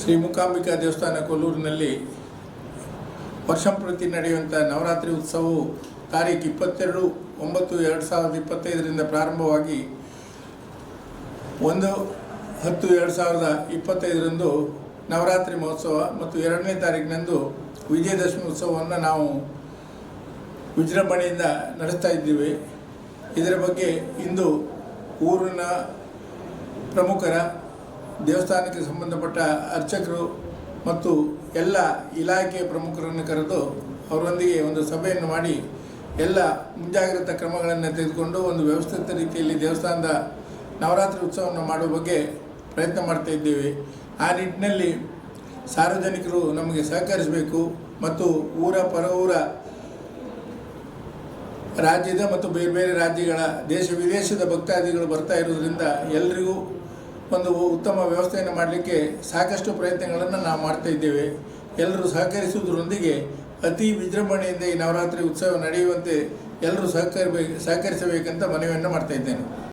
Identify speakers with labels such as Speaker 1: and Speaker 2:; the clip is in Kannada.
Speaker 1: ಶ್ರೀ ಮೂಕಾಂಬಿಕಾ ದೇವಸ್ಥಾನ ಕೊಲ್ಲೂರಿನಲ್ಲಿ ವರ್ಷಂಪ್ರತಿ ನಡೆಯುವಂಥ ನವರಾತ್ರಿ ಉತ್ಸವವು ತಾರೀಕು ಇಪ್ಪತ್ತೆರಡು ಒಂಬತ್ತು ಎರಡು ಸಾವಿರದ ಇಪ್ಪತ್ತೈದರಿಂದ ಪ್ರಾರಂಭವಾಗಿ ಒಂದು ಹತ್ತು ಎರಡು ಸಾವಿರದ ಇಪ್ಪತ್ತೈದರಂದು ನವರಾತ್ರಿ ಮಹೋತ್ಸವ ಮತ್ತು ಎರಡನೇ ತಾರೀಕಿನಂದು ವಿಜಯದಶಮಿ ಉತ್ಸವವನ್ನು ನಾವು ವಿಜೃಂಭಣೆಯಿಂದ ನಡೆಸ್ತಾ ಇದ್ದೀವಿ. ಇದರ ಬಗ್ಗೆ ಇಂದು ಊರಿನ ಪ್ರಮುಖರ ದೇವಸ್ಥಾನಕ್ಕೆ ಸಂಬಂಧಪಟ್ಟ ಅರ್ಚಕರು ಮತ್ತು ಎಲ್ಲ ಇಲಾಖೆಯ ಪ್ರಮುಖರನ್ನು ಕರೆದು ಅವರೊಂದಿಗೆ ಒಂದು ಸಭೆಯನ್ನು ಮಾಡಿ ಎಲ್ಲ ಮುಂಜಾಗ್ರತಾ ಕ್ರಮಗಳನ್ನು ತೆಗೆದುಕೊಂಡು ಒಂದು ವ್ಯವಸ್ಥಿತ ರೀತಿಯಲ್ಲಿ ದೇವಸ್ಥಾನದ ನವರಾತ್ರಿ ಉತ್ಸವವನ್ನು ಮಾಡುವ ಬಗ್ಗೆ ಪ್ರಯತ್ನ ಮಾಡ್ತಾ ಇದ್ದೇವೆ. ಆ ನಿಟ್ಟಿನಲ್ಲಿ ಸಾರ್ವಜನಿಕರು ನಮಗೆ ಸಹಕರಿಸಬೇಕು ಮತ್ತು ಊರ ಪರ ಊರ ರಾಜ್ಯದ ಮತ್ತು ಬೇರೆ ಬೇರೆ ರಾಜ್ಯಗಳ ದೇಶ ವಿದೇಶದ ಭಕ್ತಾದಿಗಳು ಬರ್ತಾ ಇರೋದ್ರಿಂದ ಎಲ್ರಿಗೂ ಒಂದು ಉತ್ತಮ ವ್ಯವಸ್ಥೆಯನ್ನು ಮಾಡಲಿಕ್ಕೆ ಸಾಕಷ್ಟು ಪ್ರಯತ್ನಗಳನ್ನು ನಾವು ಮಾಡ್ತಾ ಇದ್ದೇವೆ. ಎಲ್ಲರೂ ಸಹಕರಿಸುವುದರೊಂದಿಗೆ ಅತಿ ವಿಜೃಂಭಣೆಯಿಂದ ಈ ನವರಾತ್ರಿ ಉತ್ಸವ ನಡೆಯುವಂತೆ ಎಲ್ಲರೂ ಸಹಕರಿಸಬೇಕು, ಸಹಕರಿಸಬೇಕಂತ ಮನವಿಯನ್ನು ಮಾಡ್ತಾ ಇದ್ದೇನೆ.